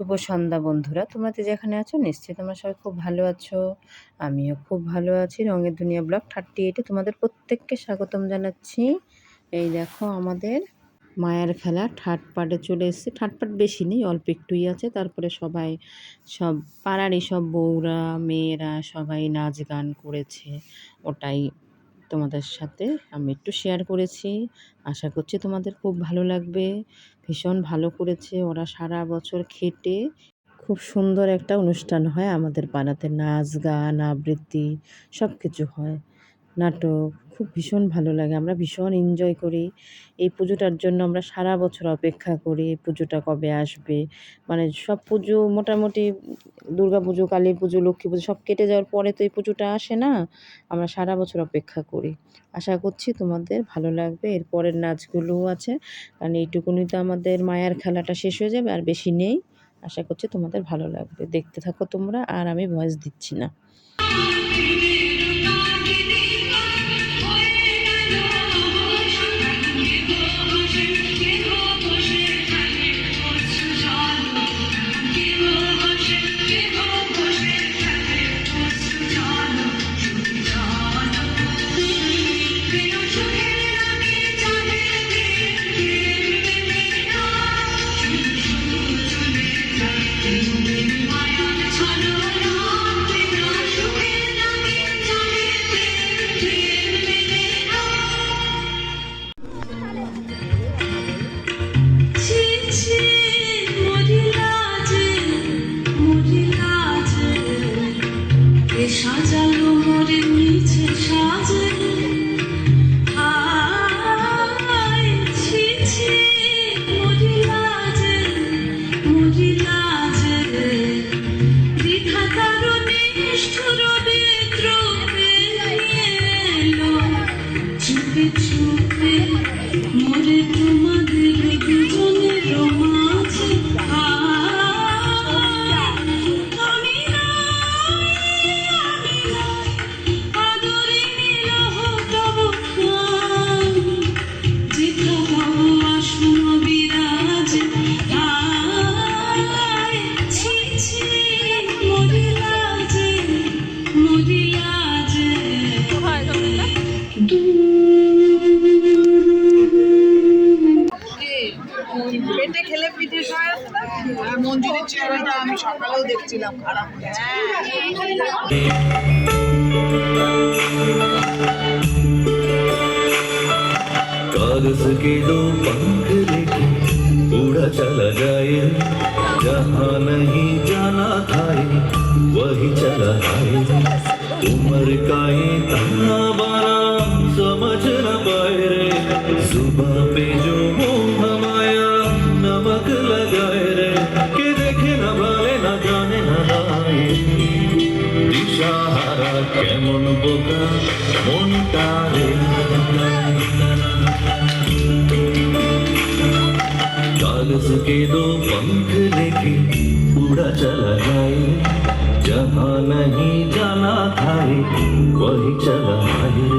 শুভ সন্ধ্যা বন্ধুরা। তোমরা তো যেখানে আছো, নিশ্চয়ই তোমরা সবাই খুব ভালো আছো। আমিও খুব ভালো আছি। রঙের দুনিয়া ব্লগ থার্টি এইটে তোমাদের প্রত্যেককে স্বাগতম জানাচ্ছি। এই দেখো আমাদের মায়ের খেলা থার্ড পার্টে চলে এসেছে। থার্ড পার্ট বেশি নেই, অল্প একটুই আছে। তারপরে সবাই সব, পাড়ারই সব বউরা, মেয়েরা সবাই নাচ গান করেছে। ওটাই তোমাদের সাথে আমি একটু শেয়ার করেছি। আশা করছি তোমাদের খুব ভালো লাগবে। ভীষণ ভালো করেছে ওরা সারা বছর খেটে। খুব সুন্দর একটা অনুষ্ঠান হয় আমাদের পাড়াতে। নাচ, গান, আবৃত্তি সব কিছু হয়। নাটক, খুব ভীষণ ভালো লাগে। আমরা ভীষণ এনজয় করি। এই পুজোটার জন্য আমরা সারা বছর অপেক্ষা করি এই পুজোটা কবে আসবে। মানে সব পুজো মোটামুটি দুর্গা পুজো, কালী পুজো, লক্ষ্মী পুজো সব কেটে যাওয়ার পরে তো এই পুজোটা আসে না। আমরা সারা বছর অপেক্ষা করি। আশা করছি তোমাদের ভালো লাগবে। এর পরের নাচগুলোও আছে। কারণ এইটুকুনি তো আমাদের মায়ার খেলাটা শেষ হয়ে যাবে, আর বেশি নেই। আশা করছি তোমাদের ভালো লাগবে। দেখতে থাকো তোমরা, আর আমি ভয়েস দিচ্ছি না। সকালেও দেখছিলাম খারাপ হয়েছে। कागज के दो पंख लेके उड़ा चला जाए जहाँ नहीं जाना था ये, वही चला जाए उम्र का ये तना बारा समझ न पाए रे सुबह पे जो मोह हमाया नमक लगाए रे কেমন বোকা মনটা রে कागज के दो पंख लेके उड़ा चला जाए जहाँ नहीं जाना था रे, वही चला आए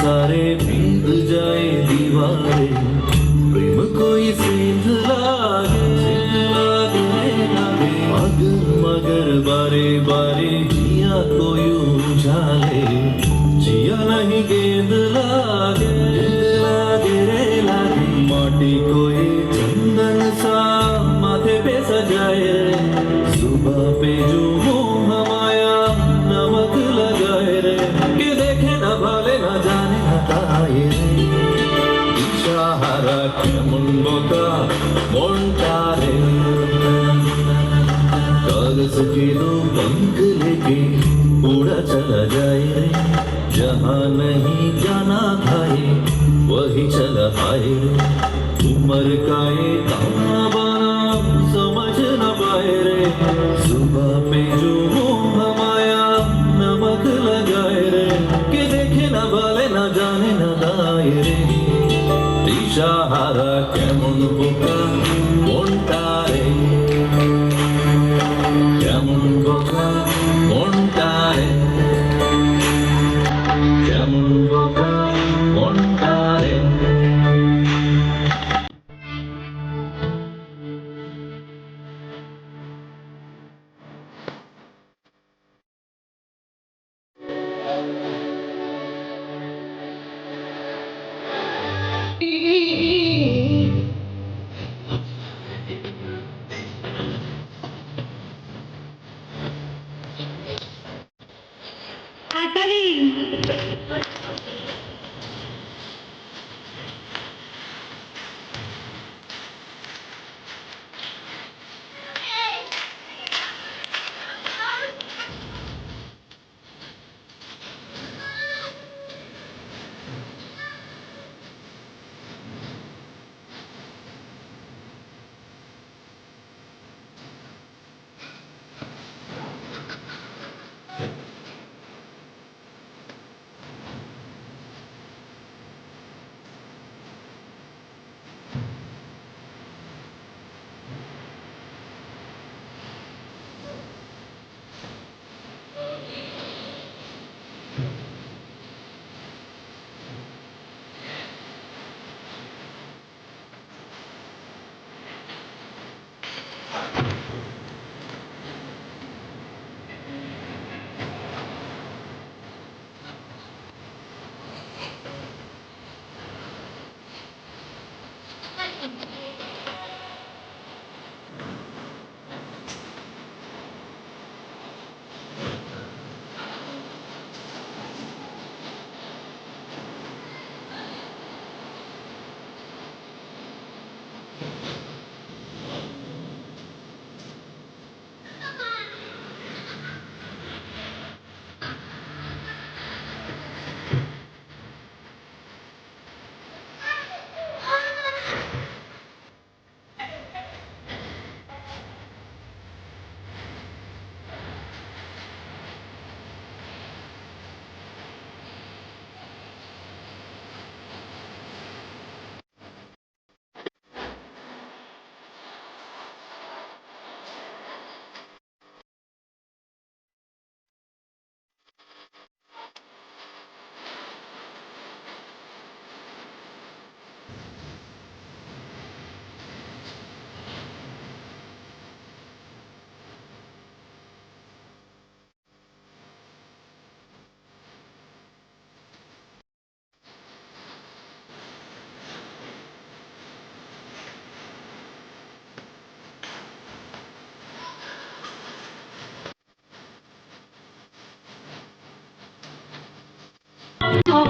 संसारे दो पंख लेके उड़ा चला जाए रे जहाँ नहीं जाना था ये वही चला हाय रे उम्र का ये ताना बाना समझ न पाए रे सुबह पे जो मोह माया नमक लगाए रे के देखे न বলে না জানে না দায় রে দিশাহারা কেমন বোকা Natalie!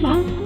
Mm-hmm.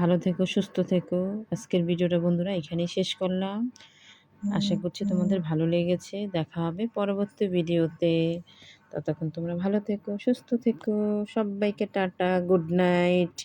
ভালো থেকো সুস্থ থেকো। আজকের ভিডিওটা বন্ধুরা এখানেই শেষ করলাম। আশা করছি তোমাদের ভালো লেগেছে। দেখা হবে পরবর্তী ভিডিওতে। ততক্ষণ তোমরা ভালো থেকো সুস্থ থেকো। সবাইকে টাটা গুড নাইট।